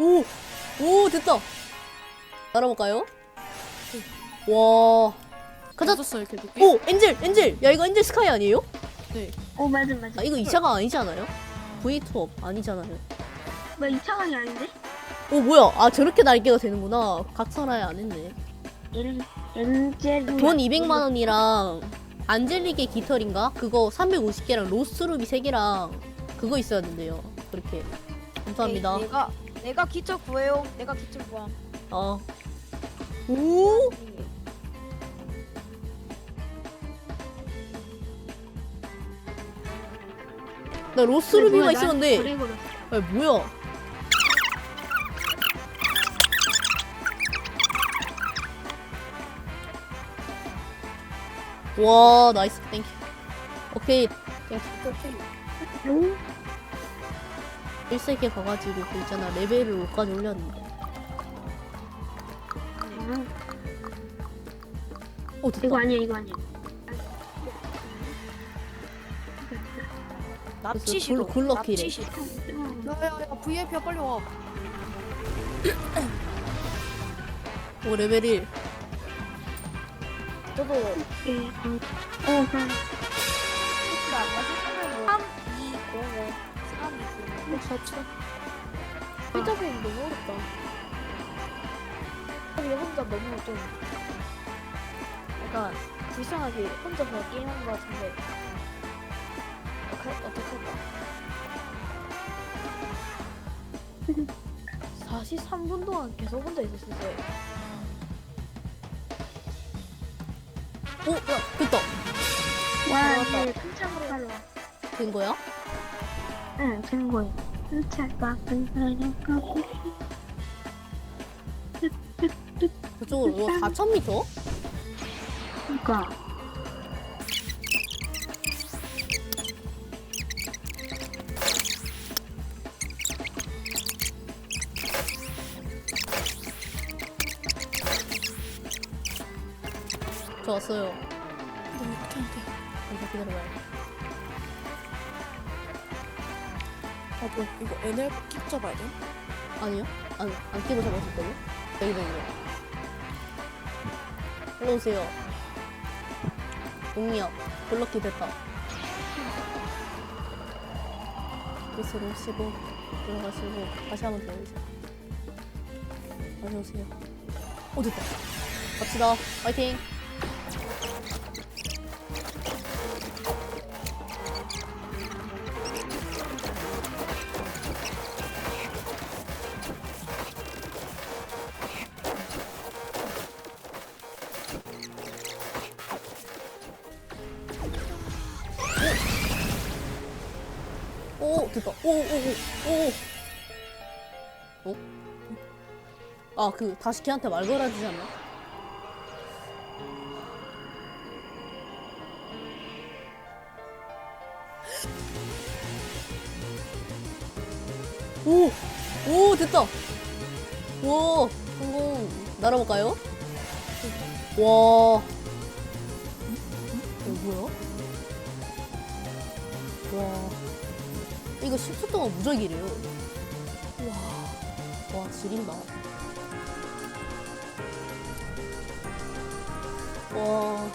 오! 오, 됐다! 날아볼까요? 와. 가자! 개도끼? 오! 엔젤! 엔젤! 야, 이거 엔젤 스카이 아니에요? 네. 오 맞아 맞아. 아, 이거 2차가 아니지 않아요? V2업 아니잖아요. 뭐 2차원이 아닌데? 오, 뭐야. 아, 저렇게 날개가 되는구나. 각설아야 안 했네. 얘는 엔젤. 돈 200만원이랑 안젤리게 깃털인가? 그거 350개랑 로스루비 3개랑 그거 있어야 된대요. 그렇게. 감사합니다. 네, 내가 내가 기초 구해요. 내가 기초 구함. 어. 오! 나 로스루비가 있었는데. 아, 뭐야? 와, 나이스. 땡큐. 오케이. 땡큐. 1세계 가가지고 그 있잖아. 레벨을 5까지 올렸는데. 어, 됐다. 이거 아니야 이거 아니야. 납치시로. 굴- 굴럭키래. 납치시. 야야야 VIP 야 빨리 와. 오, 레벨 1. 저도 예. 어 3 2 0 5 4 혼자서는 너무 어렵다. 아니 혼자 너무 좀 약간 불쌍하게 혼자서 게임하는 것 같은데 어떡할 어떡할까? 43분 동안 계속 혼자 있었어요. 오, 야, 됐다. 와. 이제 큰 차로 된 거야? 응, 차가 큰 사람하고 그쪽으로 뭐 4,000m? 그니까 저 왔어요. 너 어떻게 안 돼? 잠깐 기다려봐요. 아, 뭐 이거 NL 킥 잡아야 돼? 아니요? 안, 안 끼고 잡았을걸요? 여기, 여기, 여기. 일로 오세요. 공력. 블럭키 됐다. 미스로 오시고, 들어가시고, 다시 한번 더 오세요. 다시 오세요. 오, 됐다. 갑시다. 파이팅! 오, 됐다. 오, 오, 오, 오. 어? 아, 그, 다시 걔한테 말 걸어야 되지 않나? 오! 오, 됐다! 와, 성공. 날아볼까요? 와. 이거 뭐야? 와. 이거 10초 동안 무적이래요. 와. 와, 지린다. 와.